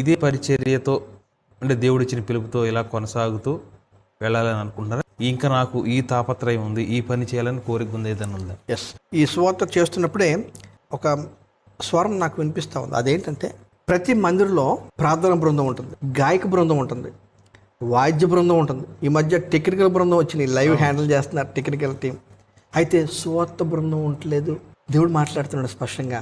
ఇదే పరిచర్యతో అంటే దేవుడు ఇచ్చిన పిలుపుతో ఇలా కొనసాగుతూ వెళ్ళాలని అనుకుంటున్నారా? ఇంకా నాకు ఈ తాపత్రయం ఉంది ఈ పని చేయాలని కోరిక ఉంది ఏదైనా ఉందా? ఎస్ ఈ సువార్త చేస్తున్నప్పుడే ఒక స్వరం నాకు వినిపిస్తూ ఉంది. అదేంటంటే ప్రతి మందిరంలో ప్రార్థన బృందం ఉంటుంది గాయక బృందం ఉంటుంది వాద్య బృందం ఉంటుంది. ఈ మధ్య టెక్నికల్ బృందం వచ్చింది లైవ్ హ్యాండిల్ చేస్తున్నారు టెక్నికల్ టీం. అయితే సువార్త బృందం ఉండలేదు దేవుడు మాట్లాడుతున్నాడు స్పష్టంగా.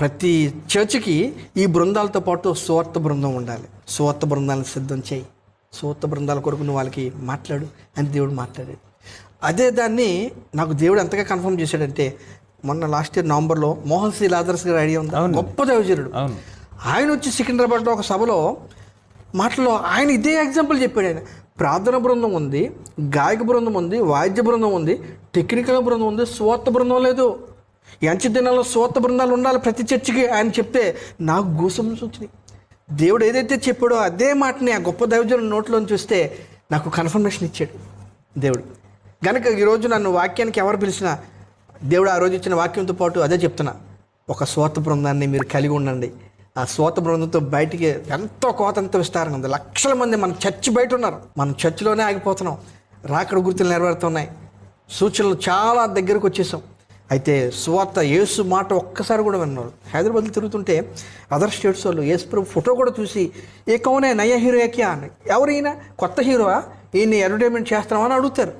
ప్రతి చర్చికి ఈ బృందాలతో పాటు సువార్త బృందం ఉండాలి. సువార్త బృందాలను సిద్ధం చేయి. సువార్త బృందాల కొరకు నువ్వు వాళ్ళకి మాట్లాడు అని దేవుడు మాట్లాడాడు. అదే దాన్ని నాకు దేవుడు ఎంతగా కన్ఫర్మ్ చేశాడంటే మొన్న లాస్ట్ ఇయర్ నవంబర్లో మోహన్ సి లాదర్స్ గారు ఐడియా ఉంది. గొప్ప దైవజనుడు. ఆయన వచ్చి సికింద్రాబాద్లో ఒక సభలో మాటలో ఆయన ఇదే ఎగ్జాంపుల్ చెప్పాడు ఆయన. ప్రార్థన బృందం ఉంది గాయక బృందం ఉంది వాద్య బృందం ఉంది టెక్నికల్ బృందం ఉంది స్వార్థ బృందం లేదు. ఎంచు అంచె దినాల్లో సోత బృందాలు ఉండాలి ప్రతి చర్చికి. ఆయన చెప్తే నాకు గూసం వచ్చినాయి దేవుడు ఏదైతే చెప్పాడో అదే మాటని ఆ గొప్ప దైవజనం నోట్లో చూస్తే నాకు కన్ఫర్మేషన్ ఇచ్చాడు దేవుడు. కనుక ఈరోజు నన్ను వాక్యానికి ఎవరు పిలిచినా దేవుడు ఆ రోజు ఇచ్చిన వాక్యంతో పాటు అదే చెప్తున్నా. ఒక స్వార్థ బృందాన్ని మీరు కలిగి ఉండండి. ఆ స్వార్థ బృందంతో బయటికి ఎంతో కోత ఎంతో విస్తారంగా ఉంది. లక్షల మంది మన చర్చి బయట ఉన్నారు. మనం చర్చిలోనే ఆగిపోతున్నాం. రాకడ గుర్తులు నెరవేరుతున్నాయి. సూచనలు చాలా దగ్గరకు వచ్చేసాం. అయితే స్వార్థ యేసు మాట ఒక్కసారి కూడా విన్నారు హైదరాబాద్లో తిరుగుతుంటే అదర్ స్టేట్స్ వాళ్ళు యేసు ప్రభు ఫోటో కూడా చూసి ఏ కౌనే నయ హీరో ఏకే అని. ఎవరు ఈయన కొత్త హీరోవా? ఈయన్ని అడ్వర్టైజ్మెంట్ చేస్తున్నామని అడుగుతారు.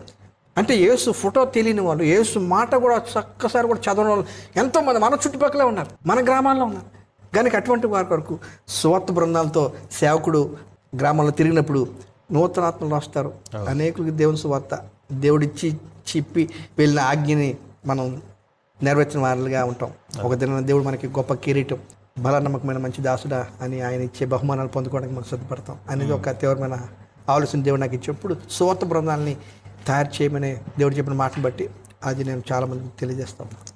అంటే యేసు ఫోటో తెలియని వాళ్ళు యేసు మాట కూడా ఒక్కసారి కూడా చదవని వాళ్ళు ఎంతోమంది మన చుట్టుపక్కలే ఉన్నారు మన గ్రామాల్లో ఉన్నారు. కనుక అటువంటి వారి కొరకు స్వార్థ బృందాలతో సేవకుడు గ్రామాల్లో తిరిగినప్పుడు నూతనాత్మలు వస్తారు అనేకులకి దేవుని సువార్త దేవుడిచ్చి చెప్పి వెళ్ళిన ఆజ్ఞని మనం నెరవేర్చిన వారులుగా ఉంటాం. ఒక దిన దేవుడు మనకి గొప్ప కిరీటం బల నమ్మకమైన మంచి దాసుడా అని ఆయన ఇచ్చే బహుమానాలు పొందుకోవడానికి మనం సిద్ధపడతాం. అనేది ఒక తీవ్రమైన ఆలోచన దేవుడు నాకు ఇచ్చినప్పుడు సువార్త బృందాలని తయారు చేయమని దేవుడు చెప్పిన మాటను బట్టి అది నేను చాలామందికి తెలియజేస్తాను.